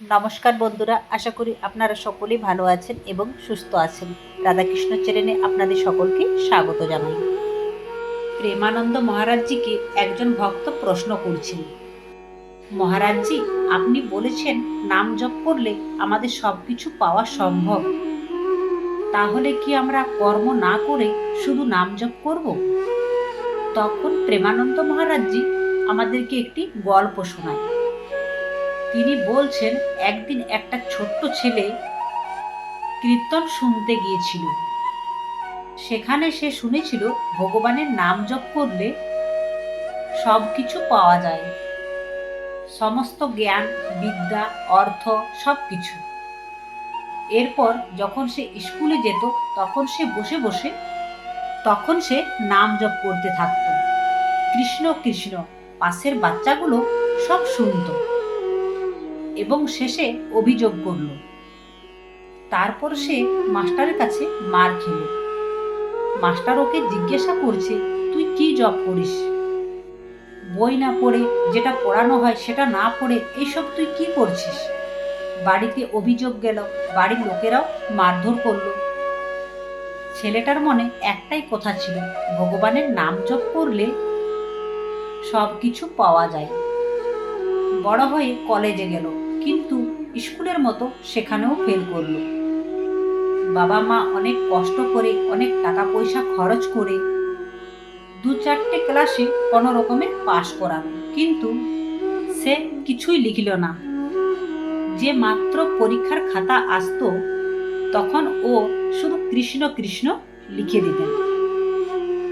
নমস্কার বন্ধুরা, আশা করি আপনারা সকলেই ভালো আছেন এবং সুস্থ আছেন। রাধাকৃষ্ণ চ্যানেলে আপনাদের সকলকে স্বাগত জানাই। প্রেমানন্দ মহারাজজিকে একজন ভক্ত প্রশ্ন করছেন, মহারাজজি, আপনি বলেছেন নাম জপ করলে আমাদের সব কিছু পাওয়া সম্ভব। তাহলে কি আমরা কর্ম না করে শুধু নাম জপ করব? তখন প্রেমানন্দ মহারাজজি আমাদেরকে একটি গল্প শোনায়। তিনি বলছেন, একদিন একটা ছোট্ট ছেলে কীর্তন শুনতে গিয়েছিল। সেখানে সে শুনেছিল, ভগবানের নাম জপ করলে সব কিছু পাওয়া যায়। সমস্ত জ্ঞান, বিদ্যা, অর্থ সব কিছু এরপর যখন সে স্কুলে যেত, তখন সে বসে বসে, তখন সে নাম জপ করতে থাকত। কৃষ্ণ কৃষ্ণ, পাশের বাচ্চাগুলো সব শুনতো। এবং শেষে অভিযোগ করল। তারপর সে মাস্টারের কাছে মার খেল। মাস্টার ওকে জিজ্ঞাসা করছে, তুই কি জব করিস? বই না পড়ে, যেটা পড়ানো হয় সেটা না পড়ে এইসব তুই কি করছিস? বাড়িতে অভিযোগ গেল, বাড়ির লোকেরাও মারধর করল। ছেলেটার মনে একটাই কথা ছিল, ভগবানের নাম জপ করলে সব কিছু পাওয়া যায়। বড় হয়ে কলেজে গেল। কিন্তু স্কুলের মতো সেখানেও ফেল করল। বাবা মা অনেক কষ্ট করে, অনেক টাকা পয়সা খরচ করে দু চারটে ক্লাসে কোনো রকমে পাশ করানো কিন্তু সে কিছুই লিখিল না। যে মাত্র পরীক্ষার খাতা আসতো, তখন ও শুধু কৃষ্ণ কৃষ্ণ লিখে দিতেন।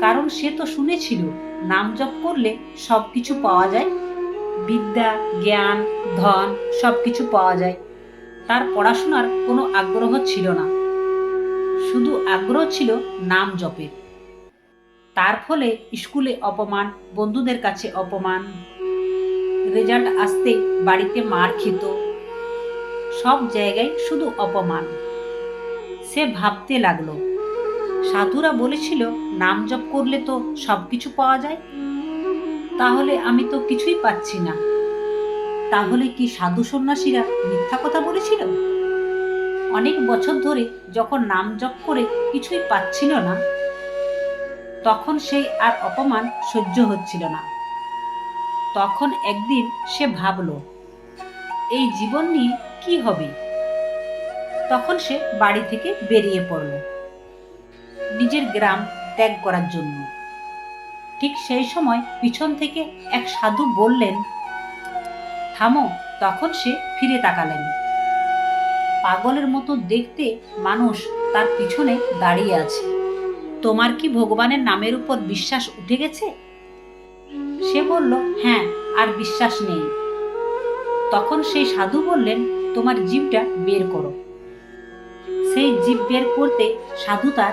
কারণ সে তো শুনেছিল, নাম জপ করলে সব কিছু পাওয়া যায় বিদ্যা, জ্ঞান, ধন সব কিছু পাওয়া যায়। তার পড়াশোনার কোনো আগ্রহ ছিল না। শুধু আগ্রহ ছিল নাম জপের। তার ফলে স্কুলে অপমান, বন্ধুদের কাছে অপমান, রেজাল্ট আসতে বাড়িতে মার খেত। সব জায়গায় শুধু অপমান। সে ভাবতে লাগল, সাধুরা বলেছিল, নাম জপ করলে তো সব কিছু পাওয়া যায়। তাহলে আমি তো কিছুই পাচ্ছি না। তাহলে কি সাধু সন্ন্যাসীরা মিথ্যা কথা বলেছিল? অনেক বছর ধরে যখন নাম জপ করে কিছুই পাচ্ছিল না, তখন সেই আর অপমান সহ্য হচ্ছিল না। তখন একদিন সে ভাবল, এই জীবন নিয়ে কি হবে? তখন সে বাড়ি থেকে বেরিয়ে পড়ল, নিজের গ্রাম ত্যাগ করার জন্য। ঠিক সেই সময় পিছন থেকে এক সাধু বললেন, থামো। তখন সে ফিরে তাকালেন। পাগলের মতো দেখতে মানুষ তার পিছনে দাঁড়িয়ে আছে। তোমার কি ভগবানের নামের উপর বিশ্বাস উঠে গেছে? সে বলল হ্যাঁ আর বিশ্বাস নেই। তখন সেই সাধু বললেন, তোমার জীবটা বের করো। সেই জীব বের করতে সাধু তার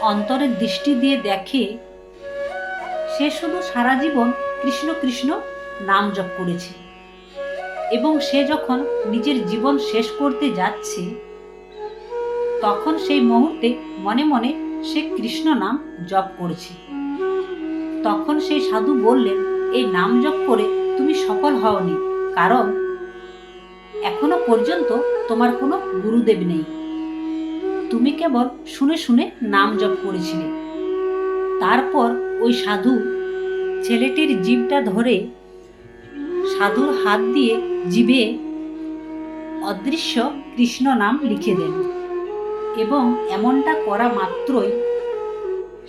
অন্তরের দৃষ্টি দিয়ে দেখে সে শুধু সারা জীবন কৃষ্ণ কৃষ্ণ নাম জপ করেছে। এবং সে যখন নিজের জীবন শেষ করতে যাচ্ছে, তখন সেই মুহূর্তে মনে মনে সে কৃষ্ণ নাম জপ করেছে। তখন সেই সাধু বললেন, এই নাম জপ করে তুমি সফল হওনি, কারণ এখনও পর্যন্ত তোমার কোনো গুরুদেব নেই। তুমি কেবল শুনে শুনে নাম জপ করেছিলে। তারপর ওই সাধু ছেলেটির জীবটা ধরে সাধুর হাত দিয়ে জীবে অদৃশ্য কৃষ্ণ নাম লিখে দেন। এবং এমনটা করা মাত্রই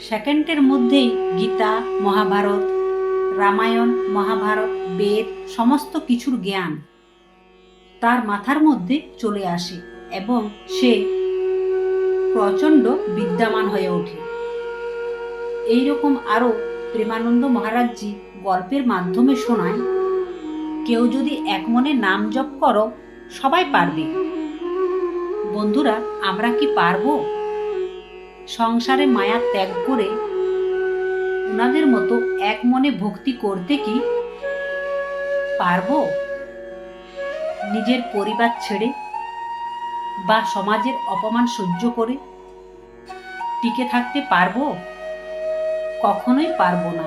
সেকেন্ডের মধ্যেই গীতা, মহাভারত, রামায়ণ, মহাভারত, বেদ, সমস্ত কিছুর জ্ঞান তার মাথার মধ্যে চলে আসে এবং সে প্রচণ্ড বিদ্যমান হয়ে ওঠে। এই রকম আরও প্রেমানন্দ মহারাজজি গল্পের মাধ্যমে শোনায়, কেউ যদি এক মনে নাম জপ করো, সবাই পারবে। বন্ধুরা, আমরা কি পারব? সংসারে মায়া ত্যাগ করে ওনাদের মতো এক মনে ভক্তি করতে কি পারব? নিজের পরিবার ছেড়ে বা সমাজের অপমান সহ্য করে টিকে থাকতে পারব? কখনোই পারব না।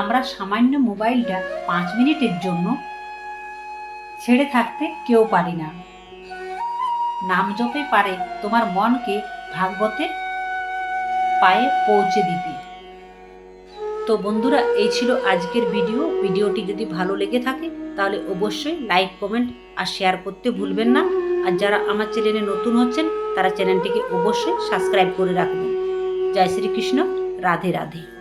আমরা সামান্য মোবাইলটা পাঁচ মিনিটের জন্য ছেড়ে থাকতে কেউ পারি না। নাম জপে পারে তোমার মনকে ভাগবতের পায়ে পৌঁছে দিতে। তো বন্ধুরা, এই ছিল আজকের ভিডিও। ভিডিওটি যদি ভালো লেগে থাকে, তাহলে অবশ্যই লাইক, কমেন্ট আর শেয়ার করতে ভুলবেন না। আর যারা আমার চ্যানেলে নতুন হচ্ছেন, তারা চ্যানেলটিকে অবশ্যই সাবস্ক্রাইব করে রাখবেন। জয় শ্রীকৃষ্ণ। राधे राधे।